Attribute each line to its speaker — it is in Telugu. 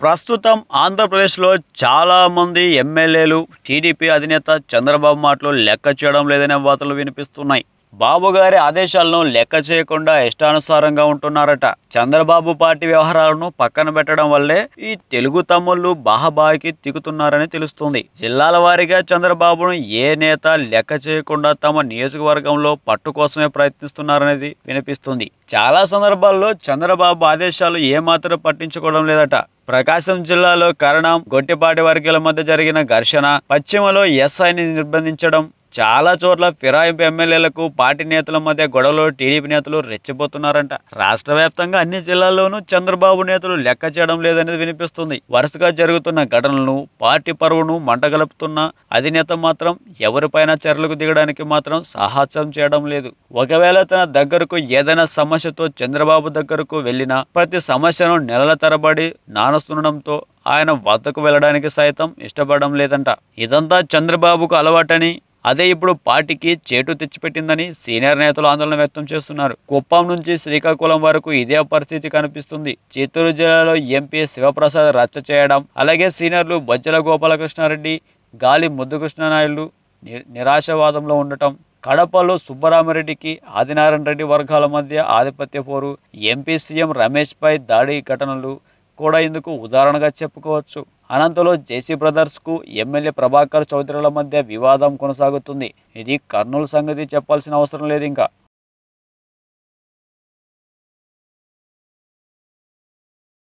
Speaker 1: ప్రస్తుతం ఆంధ్రప్రదేశ్లో చాలా మంది ఎమ్మెల్యేలు టీడీపీ అధినేత చంద్రబాబు మాటలు లెక్క చేయడం లేదనే వార్తలు వినిపిస్తున్నాయి. బాబుగారి ఆదేశాలను లెక్క చేయకుండా ఇష్టానుసారంగా ఉంటున్నారట. చంద్రబాబు పార్టీ వ్యవహారాలను పక్కన పెట్టడం వల్లే ఈ తెలుగు తమ్ముళ్ళు బాహబాయికి తిగుతున్నారని తెలుస్తుంది. జిల్లాల వారీగా చంద్రబాబును ఏ నేత లెక్క చేయకుండా తమ నియోజకవర్గంలో పట్టు కోసమే ప్రయత్నిస్తున్నారనేది వినిపిస్తుంది. చాలా సందర్భాల్లో చంద్రబాబు ఆదేశాలు ఏమాత్రం పట్టించుకోవడం లేదట. ప్రకాశం జిల్లాలో కరణం గొట్టిపాటి వర్గాల మధ్య జరిగిన ఘర్షణ పశ్చిమలో ఎస్ఐని నిర్బంధించడం చాలా చోట్ల ఫిరాయింపు ఎమ్మెల్యేలకు పార్టీ నేతల మధ్య గొడవలు టీడీపీ నేతలు రెచ్చిపోతున్నారంట. రాష్ట్ర వ్యాప్తంగా అన్ని జిల్లాల్లోనూ చంద్రబాబు నేతలు లెక్క చేయడం లేదనేది వినిపిస్తుంది. వరుసగా జరుగుతున్న ఘటనలను పార్టీ పరువును మంటగలుపుతున్న అధినేత మాత్రం ఎవరిపైన చర్యలకు దిగడానికి మాత్రం సాహసం చేయడం లేదు. ఒకవేళ తన దగ్గరకు ఏదైనా సమస్యతో చంద్రబాబు దగ్గరకు వెళ్ళినా ప్రతి సమస్యను నెలల తరబడి నానస్తుండడంతో ఆయన వద్దకు వెళ్ళడానికి సైతం ఇష్టపడడం లేదంట. ఇదంతా చంద్రబాబుకు అలవాటని అదే ఇప్పుడు పార్టీకి చేటు తెచ్చిపెట్టిందని సీనియర్ నేతలు ఆందోళన వ్యక్తం చేస్తున్నారు. కుప్పం నుంచి శ్రీకాకుళం వరకు ఇదే పరిస్థితి కనిపిస్తుంది. చిత్తూరు జిల్లాలో ఎంపీ శివప్రసాద్ రచ్చ చేయడం అలాగే సీనియర్లు బజ్జల గోపాలకృష్ణారెడ్డి గాలి ముద్దుకృష్ణనాయుడు ని- నిరాశవాదంలో ఉండటం కడపలో సుబ్బరామరెడ్డికి ఆదినారాయణ రెడ్డి వర్గాల మధ్య ఆధిపత్య పోరు ఎంపీ సీఎం రమేష్పై దాడి ఘటనలు కూడా ఇందుకు ఉదాహరణగా చెప్పుకోవచ్చు. అనంతలో జేసీ బ్రదర్స్కు ఎమ్మెల్యే ప్రభాకర్ చౌదరిల మధ్య వివాదం కొనసాగుతుంది. ఇది కర్నూలు సంగతి చెప్పాల్సిన అవసరం లేదు ఇంకా.